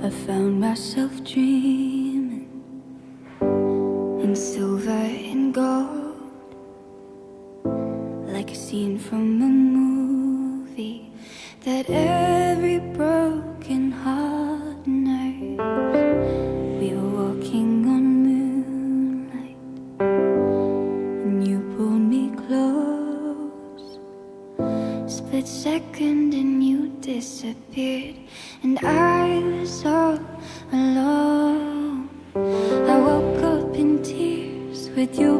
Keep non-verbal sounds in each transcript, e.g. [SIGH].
I found myself dreaming in silver and gold, like a scene from a movie that every broken heart knows. We were walking on moonlight, and you pulled me close. Split second and you disappeared, and I was all alone. I woke up in tears with you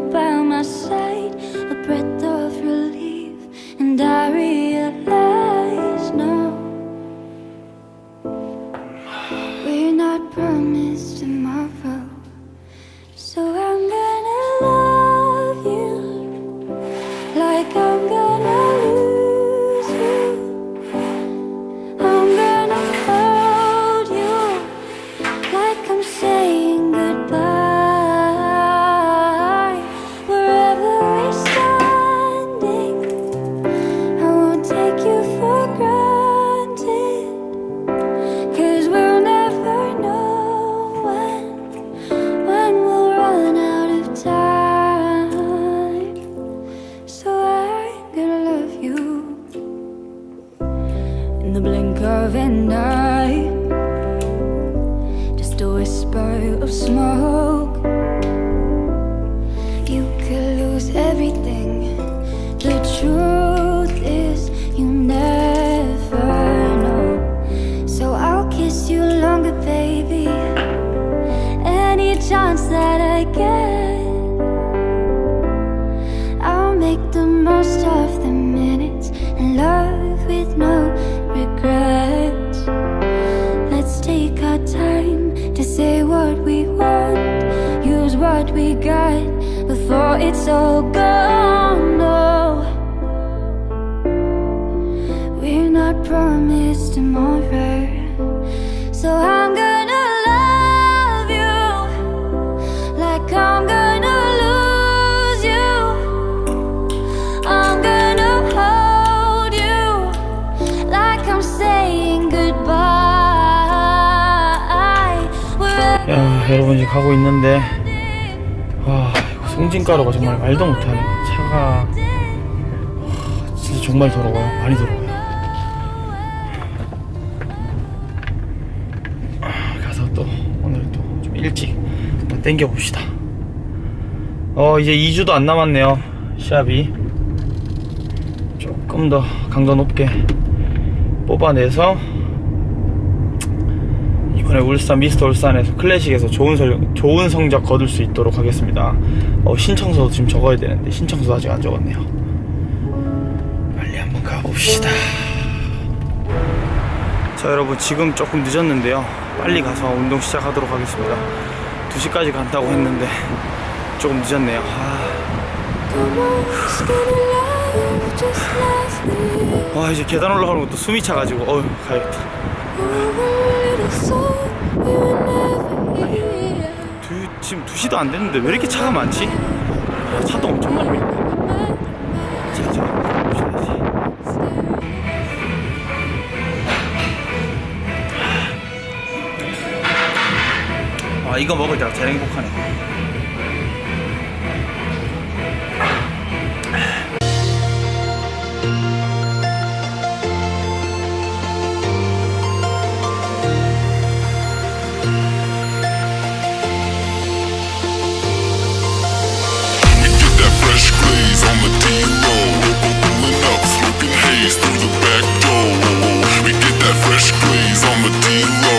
You longer, baby. Any chance that I get, I'll make the most of the minutes and love with no regrets. Let's take our time to say what we want, use what we got before it's all gone. No, we're not promised tomorrow, 여러분 이제 가고 있는데 와 이거 송진가루가 정말 말도 못하네 차가 와, 진짜 정말 더러워요 많이 더러워요 일찍 한번 땡겨봅시다 어 이제 2주도 안 남았네요 시합이 조금 더 강도 높게 뽑아내서 이번에 울산 미스터 울산에서 클래식에서 좋은 설, 좋은 성적 거둘 수 있도록 하겠습니다. 어, 신청서도 지금 적어야 되는데 신청서 아직 안 적었네요. 빨리 한번 가봅시다. 자 여러분 지금 조금 늦었는데요. 빨리 가서 운동 시작하도록 하겠습니다. 2시까지 간다고 했는데 조금 늦었네요. 아. 와 이제 계단 올라가는 것도 숨이 차가지고 어휴 가야겠다. 두, 지금 2시도 안 됐는데 왜 이렇게 차가 많지? 야, 차도 엄청 많이 있네. 자, 자, 봅시다, 아, 이거 먹을 때가 제일 행복하네. D-roll.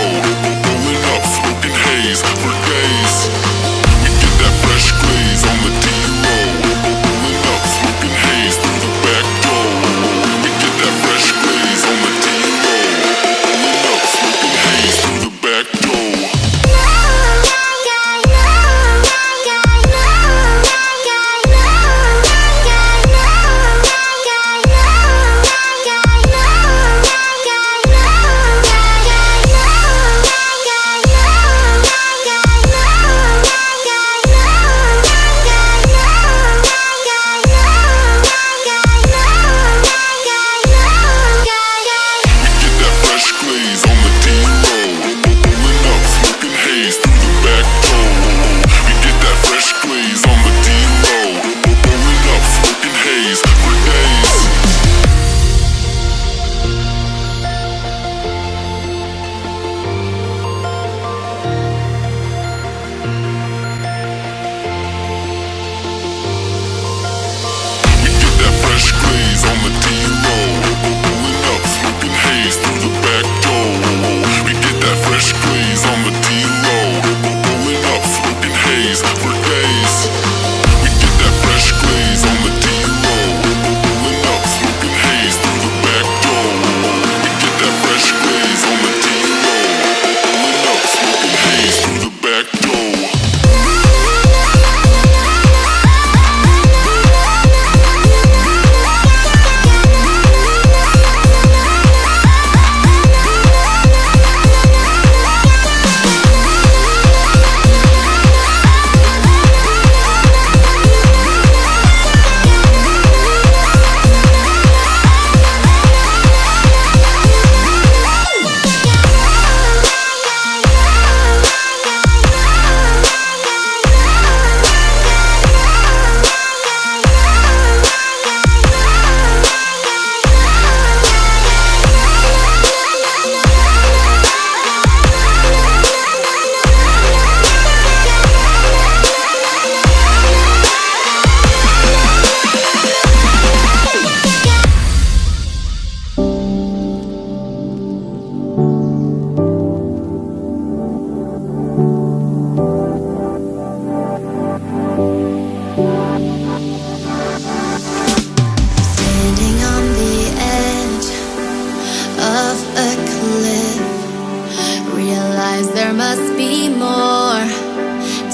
There must be more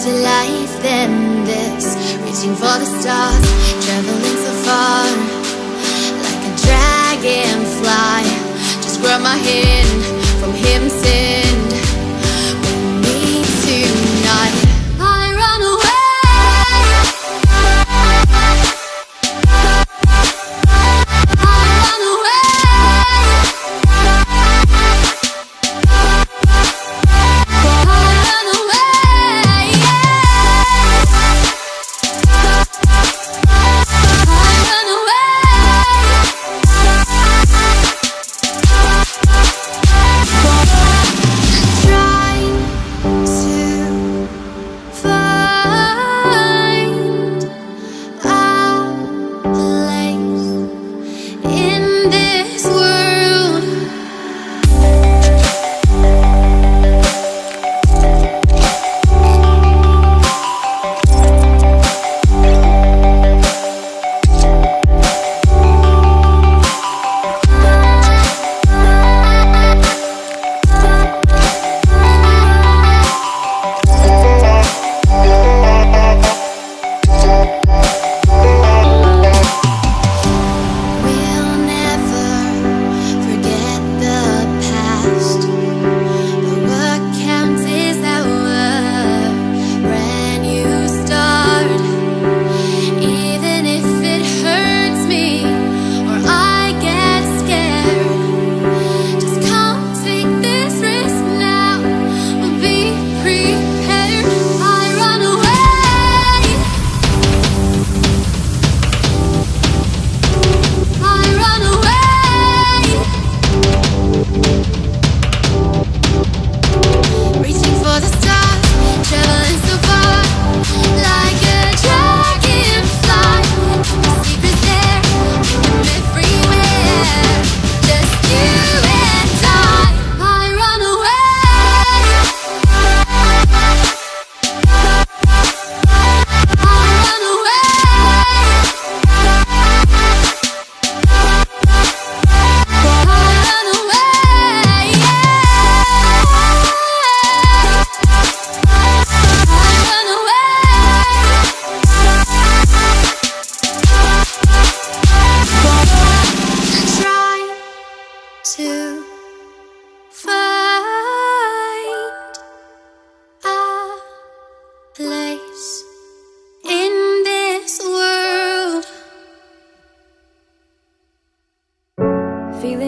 to life than this. Reaching for the stars, traveling so far, like a dragonfly. Just grab my hand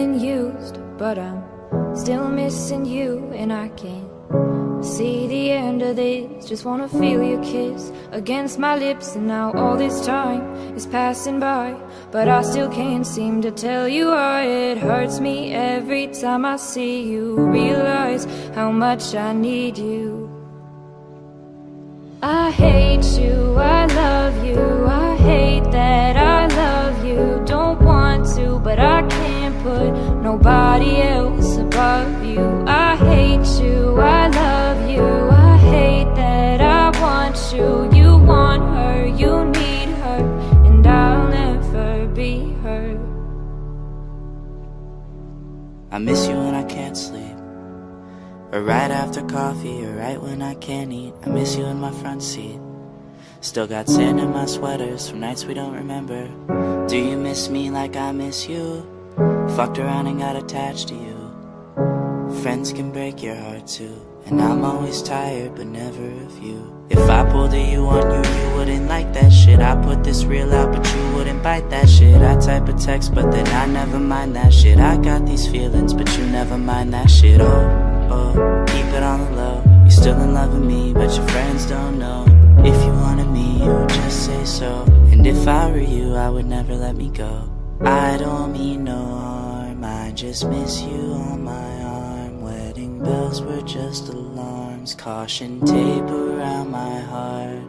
feeling used, but I'm still missing you, and I can't see the end of this. Just wanna feel your kiss against my lips, and now all this time is passing by, but I still can't seem to tell you why it hurts me every time I see you. Realize how much I need you. I hate you, I love you, I hate that I love you. Don't want to, but I nobody else above you. I hate you, I love you, I hate that I want you. You want her, you need her, and I'll never be her. I miss you when I can't sleep. Or right after coffee, or right when I can't eat. I miss you in my front seat. Still got sand in my sweaters from nights we don't remember. Do you miss me like I miss you? Fucked around and got attached to you. Friends can break your heart too. And I'm always tired, but never of you. If I pulled a you on you, you wouldn't like that shit. I put this real out, but you wouldn't bite that shit. I type a text, but then I never mind that shit. I got these feelings, but you never mind that shit. Oh, oh, keep it on the low. You're still in love with me, but your friends don't know. If you wanted me, you would just say so. And if I were you, I would never let me go. I don't mean no harm, I just miss you on my arm. Wedding bells were just alarms, caution tape around my heart.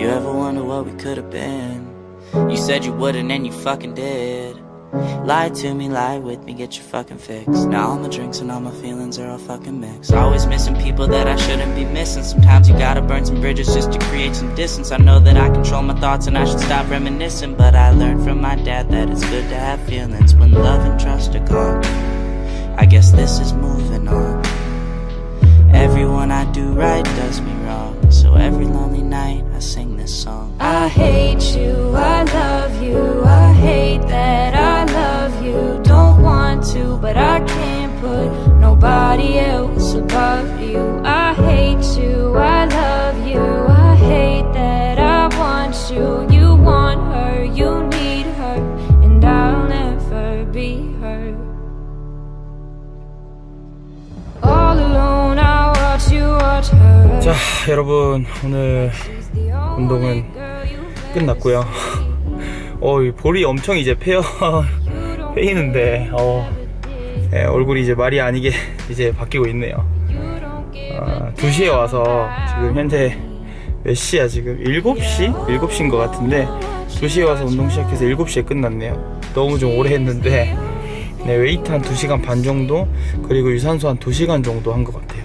You ever wonder what we could have been? You said you wouldn't and you fucking did. Lie to me, lie with me, get your fucking fix. Now all my drinks and all my feelings are all fucking mixed. Always missing people that I shouldn't be missing. Sometimes you gotta burn some bridges just to create some distance. I know that I control my thoughts and I should stop reminiscing. But I learned from my dad that it's good to have feelings when love and trust are gone. I guess this is moving on. Everyone I do right does me wrong. So every lonely night I sing this song. I hate you, I love you, I hate that I want to, but I can't put nobody else above you. I hate you, I love you, I hate that I want you. You want her, you need her, and I'll never be her. All alone, I watch you watch her. 자 여러분 오늘 운동은 끝났고요 어, 이 볼이 엄청 이제 페어 페이는데 어, 예, 얼굴이 이제 말이 아니게 [LAUGHS] 이제 바뀌고 있네요. 아, 2시에 와서 지금 현재 몇 시야 지금? 7시? 7시인 것 같은데 2시에 와서 운동 시작해서 7시에 끝났네요. 너무 좀 오래 했는데 네, 웨이트 한 2시간 반 정도? 그리고 유산소 한 2시간 정도 한 것 같아요.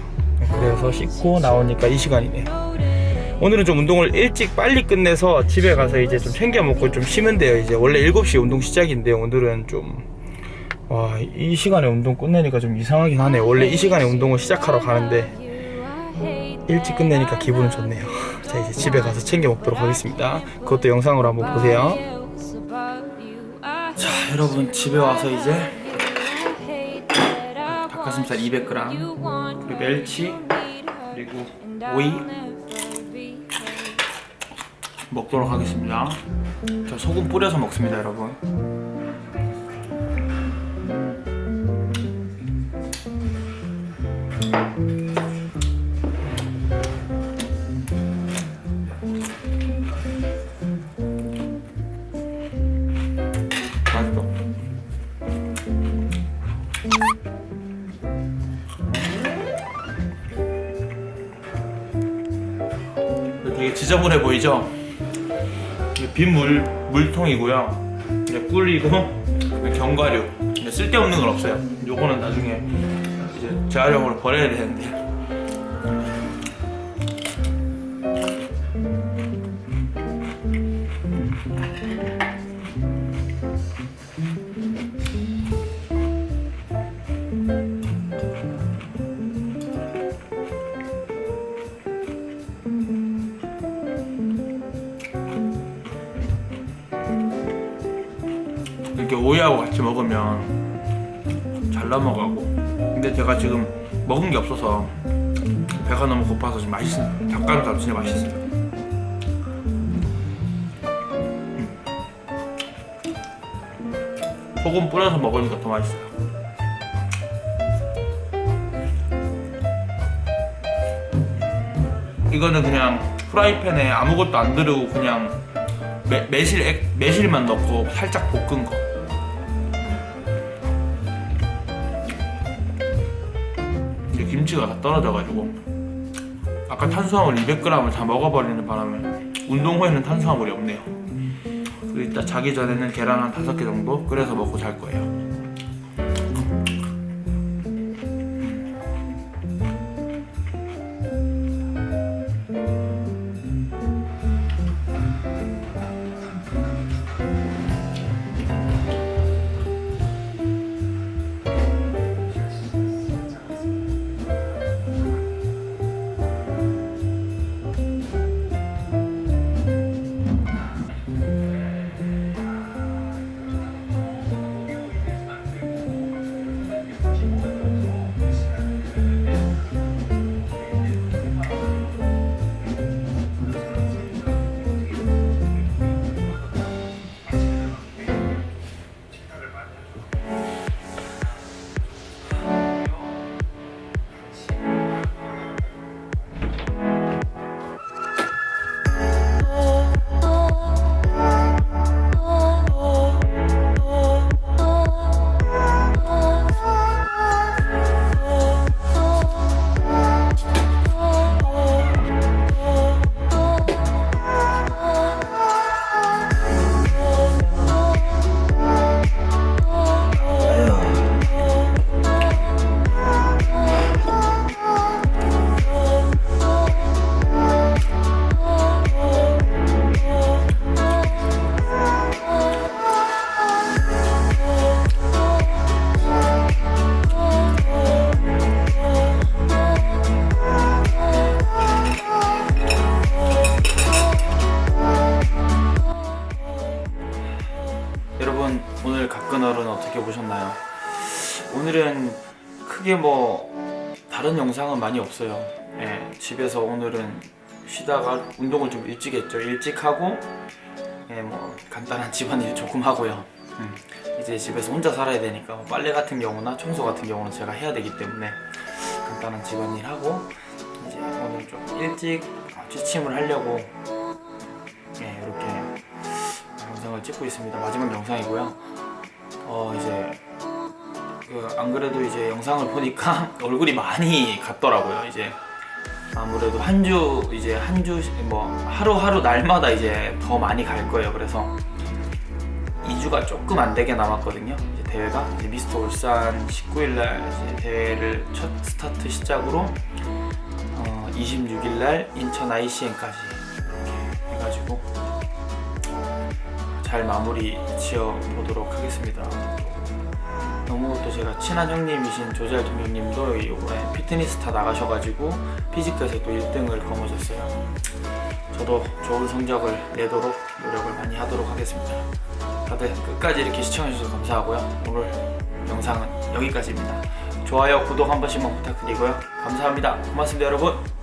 그래서 씻고 나오니까 이 시간이네요 오늘은 좀 운동을 일찍 빨리 끝내서 집에 가서 이제 좀 챙겨 먹고 좀 쉬면 돼요. 이제 원래 7시에 운동 시작인데 오늘은 좀 와, 이 시간에 운동 끝내니까 좀 이상하긴 하네요. 원래 이 시간에 운동을 시작하러 가는데 일찍 끝내니까 기분은 좋네요. [LAUGHS] 자, 이제 집에 가서 챙겨 먹도록 하겠습니다. 그것도 영상으로 한번 보세요. 자, 여러분 집에 와서 이제 닭가슴살 200g 그리고 멸치 그리고 오이 먹도록 하겠습니다. 저 소금 뿌려서 먹습니다, 여러분. 되게 지저분해 보이죠? 빈물 물통이고요. 이제 꿀이고 견과류. 쓸데없는 건 없어요. 요거는 나중에 이제 재활용으로 버려야 되는데. 이렇게 오이하고 같이 먹으면 잘 넘어가고. 근데 제가 지금 먹은 게 없어서 배가 너무 고파서 지금 맛있어요. 닭가슴살 진짜 맛있어요. 음. 소금 뿌려서 먹으니까 더 맛있어요. 이거는 그냥 프라이팬에 아무것도 안 들고 그냥 매, 매실 액, 매실만 넣고 살짝 볶은 거. 근데 김치가 다 떨어져가지고 아까 탄수화물 200g을 다 먹어버리는 바람에 운동 후에는 탄수화물이 없네요. 그리고 이따 자기 전에는 계란 한 다섯 개 정도 끓여서 먹고 잘 거예요. 크게 뭐 다른 영상은 많이 없어요. 예, 집에서 오늘은 쉬다가 운동을 좀 일찍 했죠. 일찍 하고 예, 뭐 간단한 [LAUGHS] 집안일 조금 하고요. 음, 이제 집에서 혼자 살아야 되니까 뭐 빨래 같은 경우나 청소 같은 경우는 제가 해야 되기 때문에 간단한 집안일 하고 이제 오늘 좀 일찍 취침을 하려고 예, 이렇게 영상을 찍고 있습니다. 마지막 영상이고요. 어 이제 그 안 그래도 이제 영상을 보니까 [LAUGHS] 얼굴이 많이 갔더라고요. 이제 아무래도 한 주 이제 한 주 뭐 하루하루 날마다 이제 더 많이 갈 거예요. 그래서 2주가 조금 안 되게 남았거든요. 이제 대회가 이제 미스터 울산 19일 날 대회를 첫 스타트 시작으로 어, 26일 날 인천 ICN까지 이렇게 해가지고 잘 마무리 지어 보도록 하겠습니다. 너무 또 제가 친한 형님이신 조재활 동형님도 이번에 피트니스 타 나가셔가지고 피지컬에서 또 1등을 거머쥐었어요. 저도 좋은 성적을 내도록 노력을 많이 하도록 하겠습니다. 다들 끝까지 이렇게 시청해주셔서 감사하고요. 오늘 영상은 여기까지입니다. 좋아요, 구독 한 번씩만 부탁드리고요. 감사합니다. 고맙습니다, 여러분.